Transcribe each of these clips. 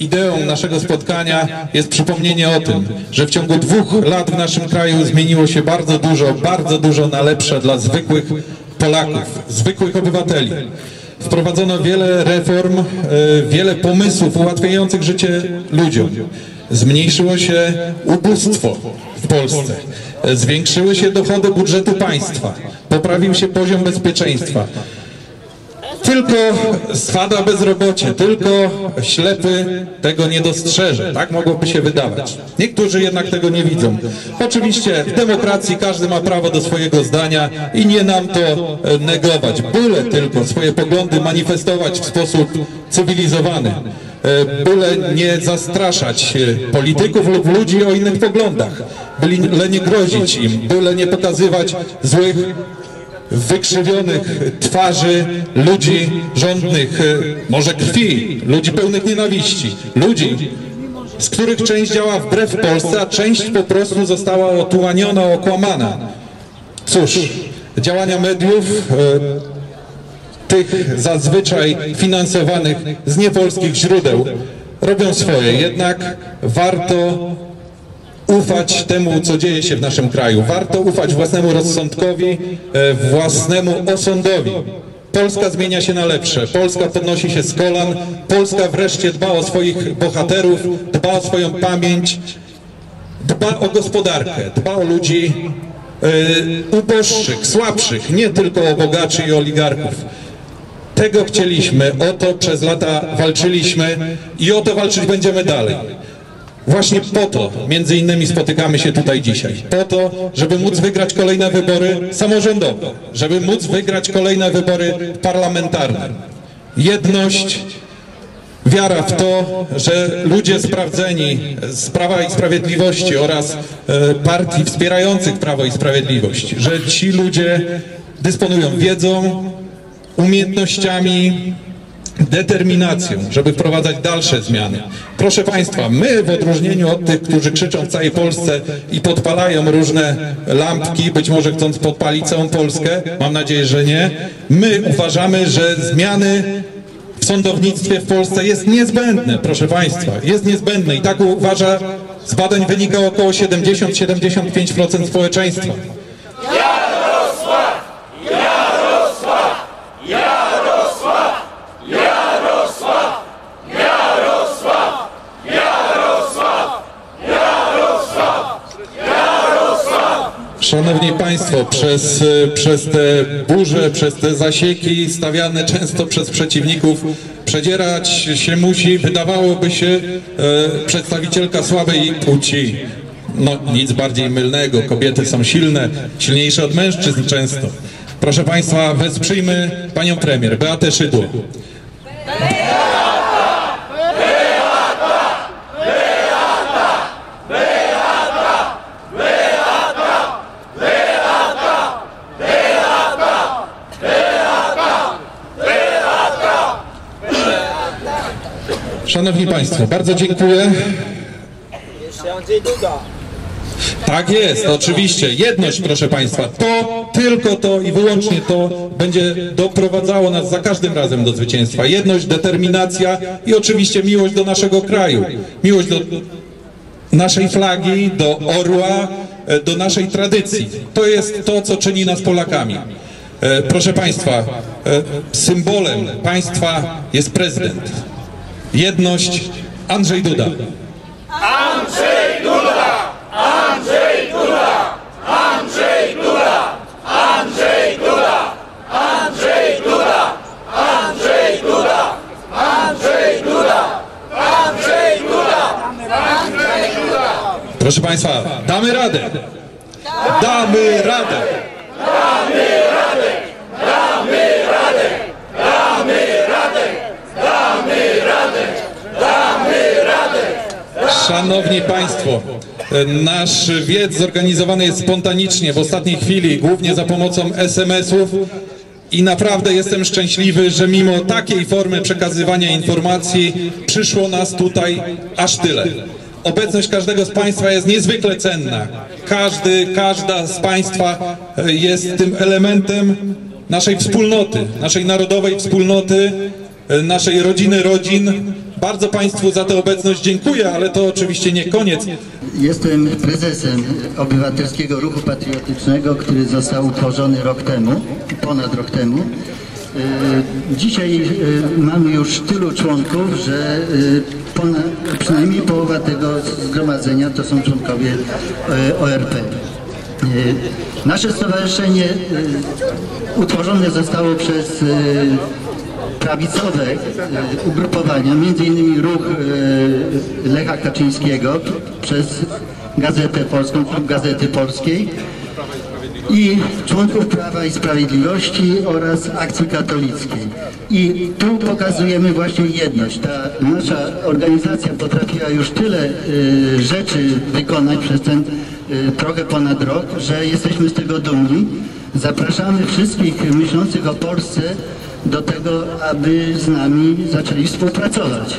Ideą naszego spotkania jest przypomnienie o tym, że w ciągu dwóch lat w naszym kraju zmieniło się bardzo dużo, bardzo dużo na lepsze dla zwykłych Polaków, zwykłych obywateli. Wprowadzono wiele reform, e, wiele pomysłów ułatwiających życie ludziom. Zmniejszyło się ubóstwo w Polsce. Zwiększyły się dochody budżetu państwa. Poprawił się poziom bezpieczeństwa. Tylko spada bezrobocie, tylko ślepy tego nie dostrzeże. Tak mogłoby się wydawać. Niektórzy jednak tego nie widzą. Oczywiście w demokracji każdy ma prawo do swojego zdania i nie nam to e, negować. Byle tylko swoje poglądy manifestować w sposób cywilizowany. E, Byle nie zastraszać e, polityków lub ludzi o innych poglądach. Byle nie grozić im. Byle nie pokazywać złych wykrzywionych twarzy ludzi żądnych e, może krwi, ludzi pełnych nienawiści, ludzi, z których część działa wbrew Polsce, a część po prostu została otułaniona, okłamana. Cóż, działania mediów, e, tych zazwyczaj finansowanych z niepolskich źródeł, robią swoje. Jednak warto ufać temu, co dzieje się w naszym kraju. Warto ufać własnemu rozsądkowi, e, własnemu osądowi. Polska zmienia się na lepsze. Polska podnosi się z kolan. Polska wreszcie dba o swoich bohaterów, dba o swoją pamięć, dba o gospodarkę, dba o ludzi e, uboższych, słabszych, nie tylko o bogaczy i oligarchów. Tego chcieliśmy, o to przez lata walczyliśmy i o to walczyć będziemy dalej. Właśnie po to, między innymi, spotykamy się tutaj dzisiaj. Po to, żeby móc wygrać kolejne wybory samorządowe, żeby móc wygrać kolejne wybory parlamentarne. Jedność, wiara w to, że ludzie sprawdzeni z Prawa i Sprawiedliwości oraz e, partii wspierających Prawo i Sprawiedliwość, że ci ludzie dysponują wiedzą, umiejętnościami, determinacją, żeby wprowadzać dalsze zmiany. Proszę Państwa, my w odróżnieniu od tych, którzy krzyczą w całej Polsce i podpalają różne lampki, być może chcąc podpalić całą Polskę, mam nadzieję, że nie, my uważamy, że zmiany w sądownictwie w Polsce jest niezbędne, proszę Państwa, jest niezbędne i tak uważa, z badań wynika około 70-75% społeczeństwa. Szanowni Państwo, przez, e, przez te burze, przez te zasieki stawiane często przez przeciwników przedzierać się musi, wydawałoby się, e, przedstawicielka słabej płci. No nic bardziej mylnego, kobiety są silne, silniejsze od mężczyzn często. Proszę Państwa, wesprzyjmy Panią Premier, Beatę Szydło. Szanowni Państwo, bardzo dziękuję. Tak jest, oczywiście. Jedność, proszę Państwa. To, tylko to i wyłącznie to będzie doprowadzało nas za każdym razem do zwycięstwa. Jedność, determinacja i oczywiście miłość do naszego kraju. Miłość do naszej flagi, do orła, e, do naszej tradycji. To jest to, co czyni nas Polakami. E, Proszę Państwa, e, symbolem państwa jest prezydent. Jedność Andrzej Duda. Andrzej Duda! Andrzej Duda! Andrzej Duda! Andrzej Duda! Andrzej Duda! Andrzej Duda! Andrzej Duda! Andrzej Duda! Andrzej Duda! Proszę Państwa, damy radę. Damy radę. Damy radę! Damy radę! Damy radę! Damy radę! Damy radę! Szanowni Państwo, nasz wiec zorganizowany jest spontanicznie w ostatniej chwili, głównie za pomocą SMS-ów i naprawdę jestem szczęśliwy, że mimo takiej formy przekazywania informacji przyszło nas tutaj aż tyle. Obecność każdego z Państwa jest niezwykle cenna. Każdy, każda z Państwa e, jest tym elementem naszej wspólnoty, naszej narodowej wspólnoty, e, naszej rodziny rodzin Bardzo Państwu za tę obecność dziękuję, ale to oczywiście nie koniec. Jestem prezesem Obywatelskiego Ruchu Patriotycznego, który został utworzony rok temu, ponad rok temu. E, Dzisiaj e, mamy już tylu członków, że e, ponad, przynajmniej połowa tego zgromadzenia to są członkowie ORP. Nasze stowarzyszenie utworzone zostało przez prawicowe e, ugrupowania, innymi ruch e, Lecha Kaczyńskiego przez Gazetę Polską, Klub Gazety Polskiej i członków Prawa i Sprawiedliwości oraz Akcji Katolickiej. I tu pokazujemy właśnie jedność. Ta nasza organizacja potrafiła już tyle e, rzeczy wykonać przez ten trochę ponad rok, że jesteśmy z tego dumni. Zapraszamy wszystkich myślących o Polsce do tego, aby z nami zaczęli współpracować.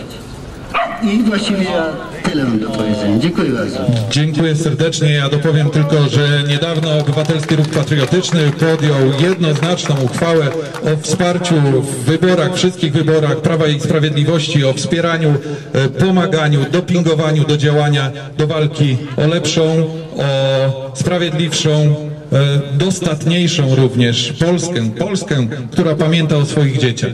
I właściwie ja tyle mam do powiedzenia. Dziękuję bardzo. Dziękuję serdecznie. Ja dopowiem tylko, że niedawno Obywatelski Ruch Patriotyczny podjął jednoznaczną uchwałę o wsparciu w wyborach, wszystkich wyborach Prawa i Sprawiedliwości, o wspieraniu, e, pomaganiu, dopingowaniu do działania, do walki o lepszą, o sprawiedliwszą, dostatniejszą również Polskę, Polskę, która pamięta o swoich dzieciach.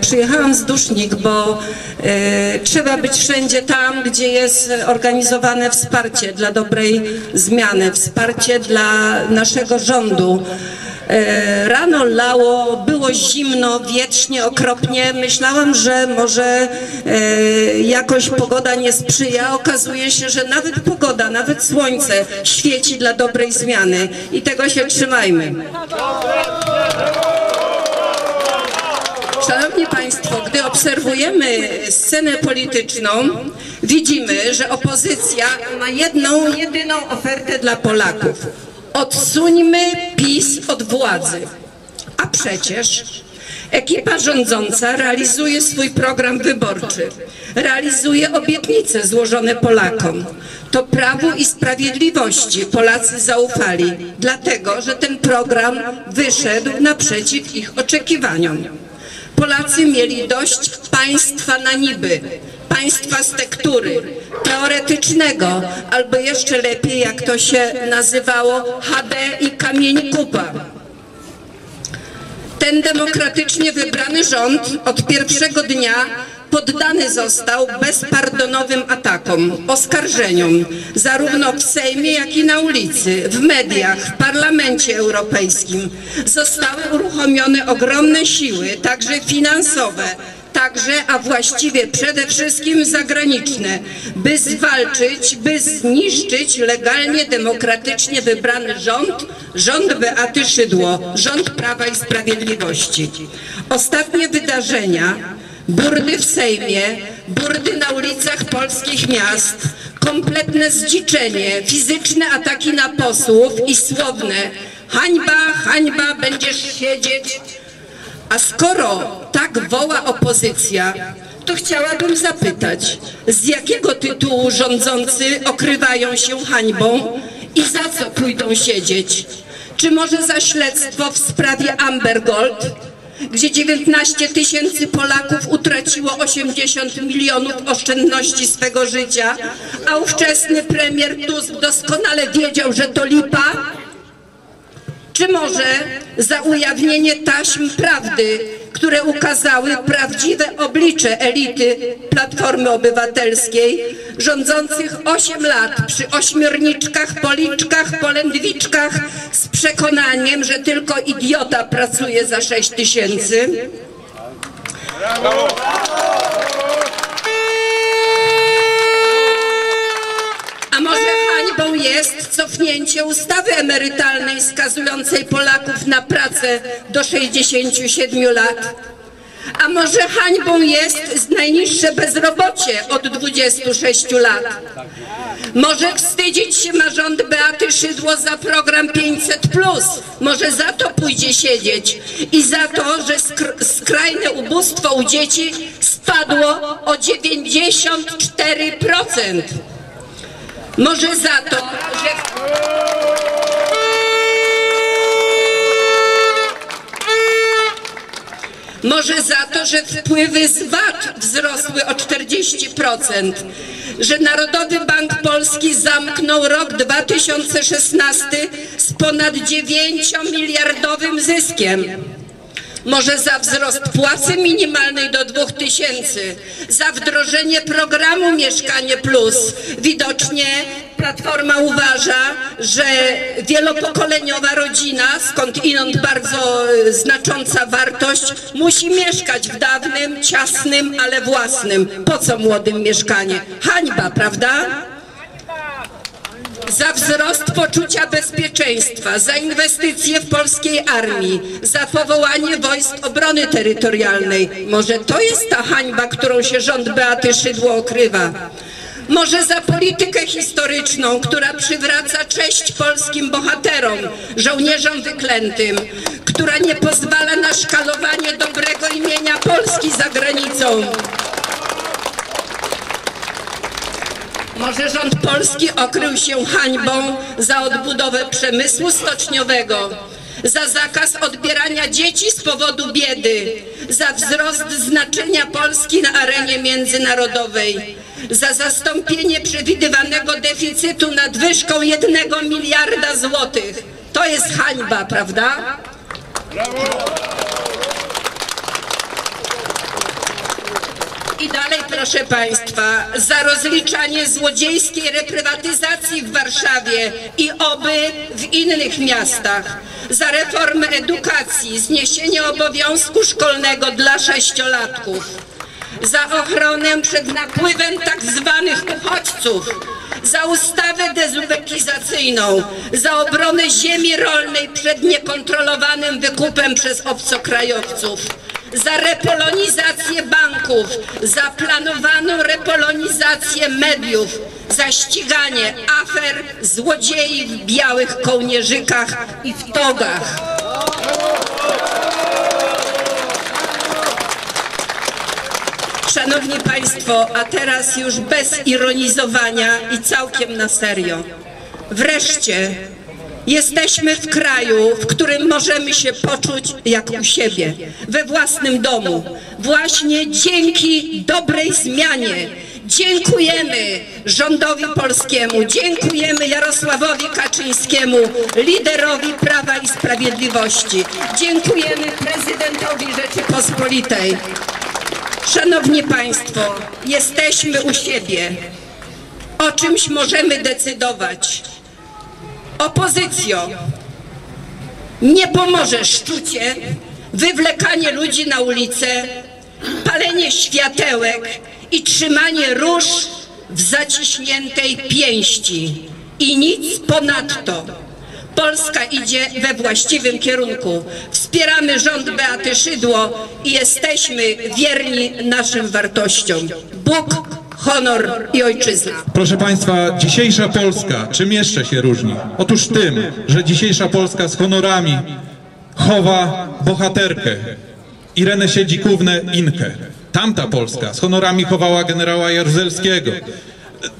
Przyjechałam z Dusznik, bo e, trzeba być wszędzie tam, gdzie jest organizowane wsparcie dla dobrej zmiany, wsparcie dla naszego rządu. E, rano lało, było zimno, wiecznie, okropnie. Myślałam, że może e, jakoś pogoda nie sprzyja. Okazuje się, że nawet pogoda, nawet słońce świeci dla dobrej zmiany i tego się trzymajmy. Szanowni Państwo, gdy obserwujemy scenę polityczną, widzimy, że opozycja ma jedną, jedyną ofertę dla Polaków. Odsuńmy PiS od władzy. A przecież ekipa rządząca realizuje swój program wyborczy, realizuje obietnice złożone Polakom. To Prawu i Sprawiedliwości Polacy zaufali, dlatego że ten program wyszedł naprzeciw ich oczekiwaniom. Polacy mieli dość państwa na niby, państwa z tektury, teoretycznego, albo jeszcze lepiej, jak to się nazywało, HD i kamień kupa. Ten demokratycznie wybrany rząd od pierwszego dnia poddany został bezpardonowym atakom, oskarżeniom, zarówno w Sejmie, jak i na ulicy, w mediach, w Parlamencie Europejskim. Zostały uruchomione ogromne siły, także finansowe, także, a właściwie przede wszystkim zagraniczne, by zwalczyć, by zniszczyć legalnie, demokratycznie wybrany rząd, rząd Beaty Szydło, rząd Prawa i Sprawiedliwości. Ostatnie wydarzenia burdy w Sejmie, burdy na ulicach polskich miast, kompletne zdziczenie, fizyczne ataki na posłów i słowne hańba, hańba, będziesz siedzieć. A skoro tak woła opozycja, to chciałabym zapytać, z jakiego tytułu rządzący okrywają się hańbą i za co pójdą siedzieć? Czy może za śledztwo w sprawie Amber Gold? gdzie 19 tysięcy Polaków utraciło 80 milionów oszczędności swego życia, a ówczesny premier Tusk doskonale wiedział, że to lipa? Czy może za ujawnienie taśm prawdy, które ukazały prawdziwe oblicze elity Platformy Obywatelskiej, rządzących 8 lat przy ośmiorniczkach, policzkach, polędwiczkach z przekonaniem, że tylko idiota pracuje za 6 tysięcy? A może hańbą jest cofnięcie ustawy emerytalnej skazującej Polaków na pracę do 67 lat? A może hańbą jest najniższe bezrobocie od 26 lat? Może wstydzić się ma rząd Beaty Szydło za program 500+. Może za to pójdzie siedzieć i za to, że skr skrajne ubóstwo u dzieci spadło o 94%. Może za to, że... Może za to, że wpływy z VAT wzrosły o 40%, że Narodowy Bank Polski zamknął rok 2016 z ponad 9-miliardowym zyskiem. Może za wzrost płacy minimalnej do 2000, za wdrożenie programu Mieszkanie Plus. Widocznie Platforma uważa, że wielopokoleniowa rodzina, skąd inąd bardzo e, znacząca wartość, musi mieszkać w dawnym, ciasnym, ale własnym. Po co młodym mieszkanie? Hańba, prawda? Za wzrost poczucia bezpieczeństwa, za inwestycje w polskiej armii, za powołanie wojsk obrony terytorialnej. Może to jest ta hańba, którą się rząd Beaty Szydło okrywa. Może za politykę historyczną, która przywraca cześć polskim bohaterom, żołnierzom wyklętym, która nie pozwala na szkalowanie dobrego imienia Polski za granicą. Może rząd polski okrył się hańbą za odbudowę przemysłu stoczniowego, za zakaz odbierania dzieci z powodu biedy, za wzrost znaczenia Polski na arenie międzynarodowej, za zastąpienie przewidywanego deficytu nadwyżką jednego miliarda złotych. To jest hańba, prawda? I dalej, proszę Państwa, za rozliczanie złodziejskiej reprywatyzacji w Warszawie i oby w innych miastach, za reformę edukacji, zniesienie obowiązku szkolnego dla sześciolatków, za ochronę przed napływem tak zwanych uchodźców, za ustawę dezubekizacyjną, za obronę ziemi rolnej przed niekontrolowanym wykupem przez obcokrajowców, za repolonizację banków, za planowaną repolonizację mediów, za ściganie afer złodziei w białych kołnierzykach i w togach. Szanowni Państwo, a teraz już bez ironizowania i całkiem na serio. Wreszcie jesteśmy w kraju, w którym możemy się poczuć jak u siebie, we własnym domu. Właśnie dzięki dobrej zmianie. Dziękujemy rządowi polskiemu, dziękujemy Jarosławowi Kaczyńskiemu, liderowi Prawa i Sprawiedliwości. Dziękujemy prezydentowi Rzeczypospolitej. Szanowni Państwo, jesteśmy u siebie. O czymś możemy decydować. Opozycjo, nie pomoże szczucie, wywlekanie ludzi na ulicę, palenie światełek i trzymanie róż w zaciśniętej pięści. I nic ponadto. Polska idzie we właściwym kierunku. Wspieramy rząd Beaty Szydło i jesteśmy wierni naszym wartościom. Bóg, honor i ojczyzna. Proszę Państwa, dzisiejsza Polska czym jeszcze się różni? Otóż tym, że dzisiejsza Polska z honorami chowa bohaterkę Irenę Siedzikównę Inkę. Tamta Polska z honorami chowała generała Jaruzelskiego.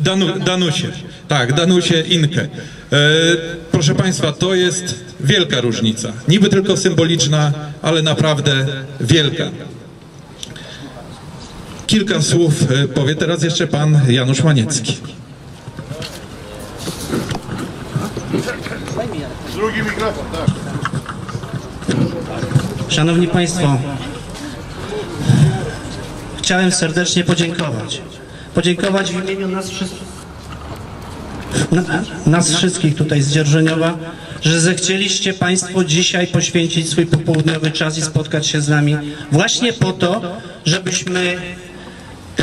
Danu, Danusie, tak, Danusie Inkę. E, proszę Państwa, to jest wielka różnica. Niby tylko symboliczna, ale naprawdę wielka. Kilka słów e, powie teraz jeszcze pan Janusz Maniecki. Drugi mikrofon, tak. Szanowni Państwo, chciałem serdecznie podziękować. Podziękować w imieniu nas wszystkich, na- nas wszystkich tutaj z Dzierżoniowa, że zechcieliście Państwo dzisiaj poświęcić swój popołudniowy czas i spotkać się z nami właśnie po to, żebyśmy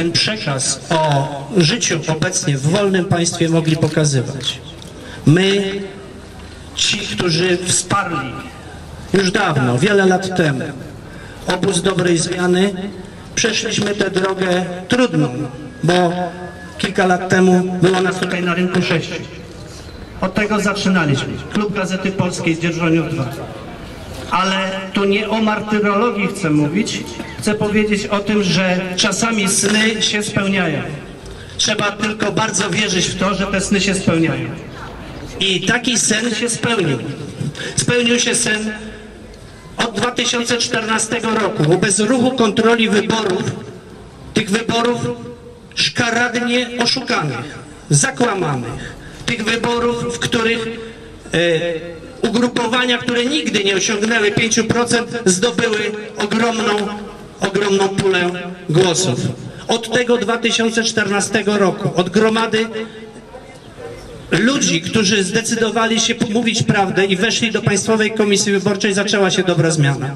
ten przekaz o życiu obecnie w wolnym państwie mogli pokazywać. My, ci, którzy wsparli już dawno, wiele lat temu, obóz dobrej zmiany, przeszliśmy tę drogę trudną, bo kilka lat temu było nas tutaj na rynku sześciu. Od tego zaczynaliśmy. Klub Gazety Polskiej Dzierżoniów 2. Ale tu nie o martyrologii chcę mówić. Chcę powiedzieć o tym, że czasami sny się spełniają. Trzeba tylko bardzo wierzyć w to, że te sny się spełniają. I taki sen się spełnił. Spełnił się sen od 2014 roku wobec ruchu kontroli wyborów, tych wyborów szkaradnie oszukanych, zakłamanych, tych wyborów, w których e, ugrupowania, które nigdy nie osiągnęły 5%, zdobyły ogromną, ogromną pulę głosów. Od tego 2014 roku, od gromady ludzi, którzy zdecydowali się mówić prawdę i weszli do Państwowej Komisji Wyborczej, zaczęła się dobra zmiana.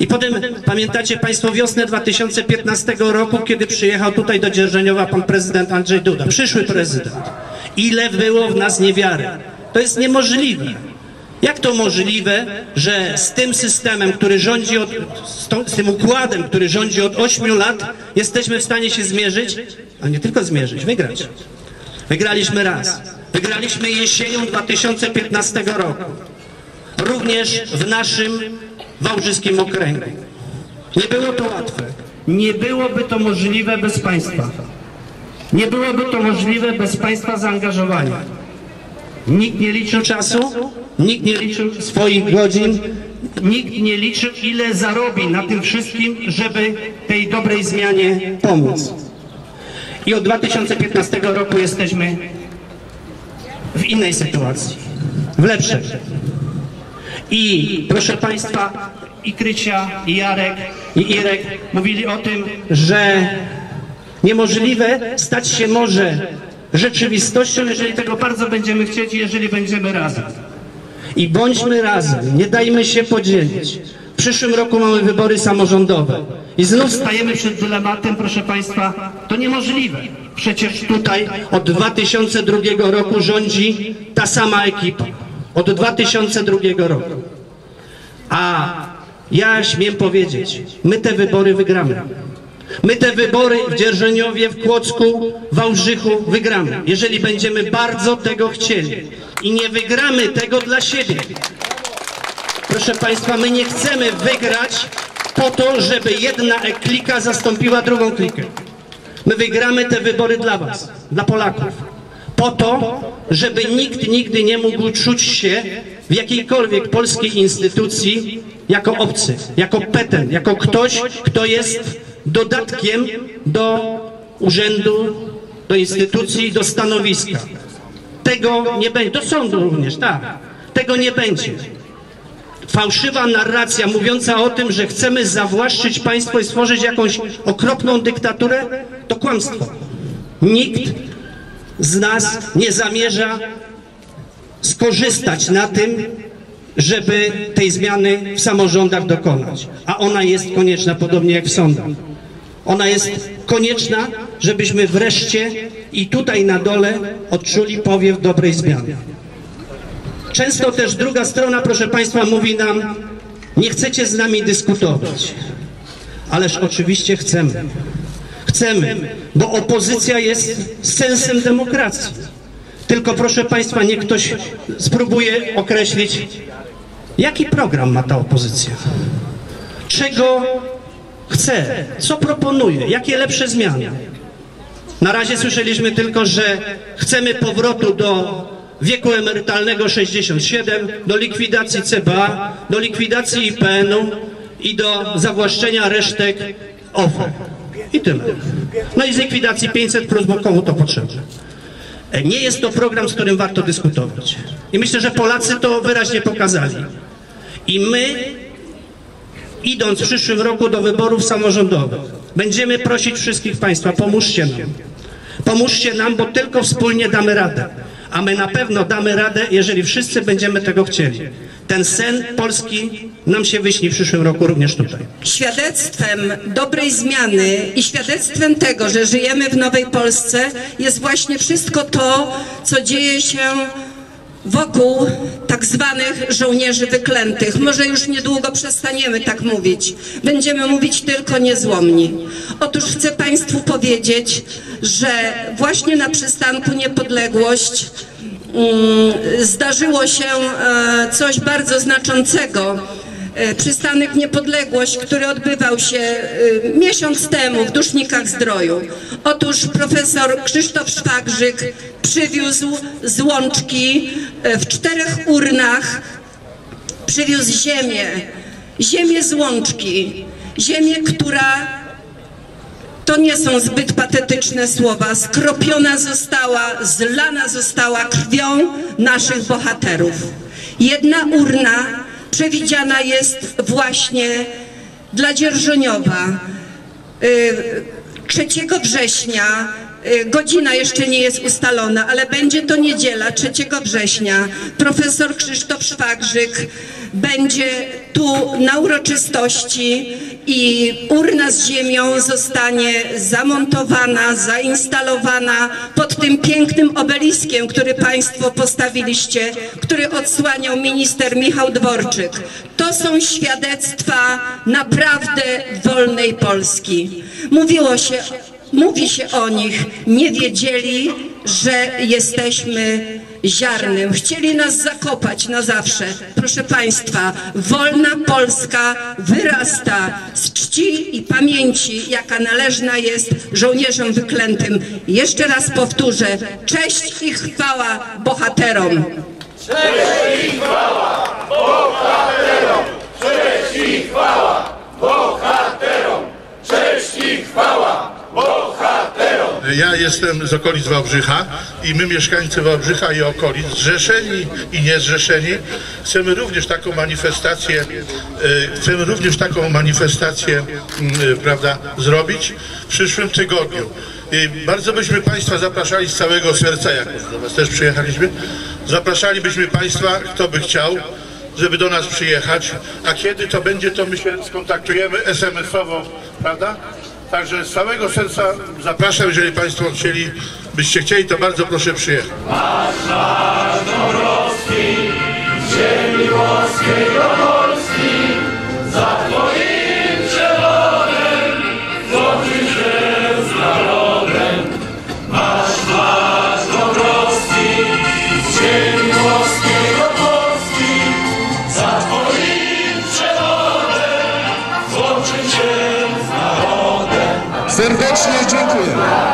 I potem pamiętacie Państwo wiosnę 2015 roku, kiedy przyjechał tutaj do Dzierżeniowa pan prezydent Andrzej Duda, przyszły prezydent. Ile było w nas niewiary. To jest niemożliwe. Jak to możliwe, że z tym systemem, który rządzi od, z, tą, z tym układem, który rządzi od 8 lat, jesteśmy w stanie się zmierzyć, a nie tylko zmierzyć, wygrać. Wygraliśmy raz. Wygraliśmy jesienią 2015 roku. Również w naszym Wałbrzyskim Okręgu. Nie było to łatwe. Nie byłoby to możliwe bez Państwa. Nie byłoby to możliwe bez Państwa zaangażowania. Nikt nie liczył czasu, nikt nie liczył swoich godzin, nikt nie liczył ile zarobi na tym wszystkim, żeby tej dobrej zmianie pomóc. I od 2015 roku jesteśmy w innej sytuacji, w lepszej. I proszę Państwa, i Krycia, i Jarek, i Irek mówili o tym, że niemożliwe stać się może rzeczywistością, jeżeli tego bardzo będziemy chcieć i jeżeli będziemy razem. I bądźmy razem, nie dajmy się podzielić. W przyszłym roku mamy wybory samorządowe. I znów stajemy przed dylematem, proszę Państwa, to niemożliwe. Przecież tutaj od 2002 roku rządzi ta sama ekipa. Od 2002 roku. A ja śmiem powiedzieć, my te wybory wygramy. My te wybory w Dzierżoniowie, w Kłodzku, w Wałbrzychu wygramy, jeżeli będziemy bardzo tego chcieli. I nie wygramy tego dla siebie. Proszę Państwa, my nie chcemy wygrać po to, żeby jedna klika zastąpiła drugą klikę. My wygramy te wybory dla Was, dla Polaków. Po to, żeby nikt nigdy nie mógł czuć się w jakiejkolwiek polskiej instytucji jako obcy, jako petent, jako ktoś, kto jest dodatkiem do urzędu, do instytucji, do stanowiska. Tego nie będzie, do sądu również, tak. Tego nie będzie. Fałszywa narracja mówiąca o tym, że chcemy zawłaszczyć państwo i stworzyć jakąś okropną dyktaturę, to kłamstwo. Nikt z nas nie zamierza skorzystać na tym, żeby tej zmiany w samorządach dokonać. A ona jest konieczna, podobnie jak w sądach. Ona jest konieczna, żebyśmy wreszcie i tutaj na dole odczuli powiew dobrej zmiany. Często też druga strona, proszę Państwa, mówi nam, nie chcecie z nami dyskutować. Ależ oczywiście chcemy. Chcemy, bo opozycja jest sensem demokracji. Tylko proszę Państwa, niech ktoś spróbuje określić, jaki program ma ta opozycja. Czego chce, co proponuje, jakie lepsze zmiany. Na razie słyszeliśmy tylko, że chcemy powrotu do wieku emerytalnego 67, do likwidacji CBA, do likwidacji IPN-u i do zawłaszczenia resztek OFE. I tyle. No i z likwidacji 500 plus, bo komu to potrzebne. Nie jest to program, z którym warto dyskutować. I myślę, że Polacy to wyraźnie pokazali. I my, idąc w przyszłym roku do wyborów samorządowych, będziemy prosić wszystkich Państwa, pomóżcie nam. Pomóżcie nam, bo tylko wspólnie damy radę. A my na pewno damy radę, jeżeli wszyscy będziemy tego chcieli. Ten sen polski nam się wyśni w przyszłym roku również tutaj. Świadectwem dobrej zmiany i świadectwem tego, że żyjemy w nowej Polsce jest właśnie wszystko to, co dzieje się wokół tak zwanych żołnierzy wyklętych. Może już niedługo przestaniemy tak mówić. Będziemy mówić tylko niezłomni. Otóż chcę Państwu powiedzieć, że właśnie na przystanku Niepodległość mm, zdarzyło się e, coś bardzo znaczącego. E, Przystanek Niepodległość, który odbywał się e, miesiąc temu w Dusznikach Zdroju. Otóż profesor Krzysztof Szwagrzyk przywiózł z Łączki e, w czterech urnach, przywiózł ziemię ziemię z łączki, ziemię, która to nie są zbyt patetyczne słowa. Skropiona została, zlana została krwią naszych bohaterów. Jedna urna przewidziana jest właśnie dla Dzierżoniowa. Y, 3 września, y, godzina jeszcze nie jest ustalona, ale będzie to niedziela 3 września. Profesor Krzysztof Szwagrzyk będzie tu na uroczystości i urna z ziemią zostanie zamontowana, zainstalowana pod tym pięknym obeliskiem, który Państwo postawiliście, który odsłaniał minister Michał Dworczyk. To są świadectwa naprawdę wolnej Polski. Mówiło się, mówi się o nich, nie wiedzieli, że jesteśmy ziarnem. Chcieli nas zakopać na zawsze. Proszę Państwa, wolna Polska wyrasta z czci i pamięci, jaka należna jest żołnierzom wyklętym. Jeszcze raz powtórzę, cześć i chwała bohaterom. Ja jestem z okolic Wałbrzycha i my mieszkańcy Wałbrzycha i okolic, zrzeszeni i niezrzeszeni, chcemy również taką manifestację, e, chcemy również taką manifestację, mm, e, prawda, zrobić w przyszłym tygodniu. I bardzo byśmy Państwa zapraszali z całego serca, jak do Was też przyjechaliśmy, zapraszalibyśmy Państwa, kto by chciał, żeby do nas przyjechać, a kiedy to będzie, to my się skontaktujemy SMS-owo, prawda? Także z całego serca zapraszam, jeżeli Państwo chcieli, byście chcieli, to bardzo proszę przyjechać. Serdecznie dziękuję.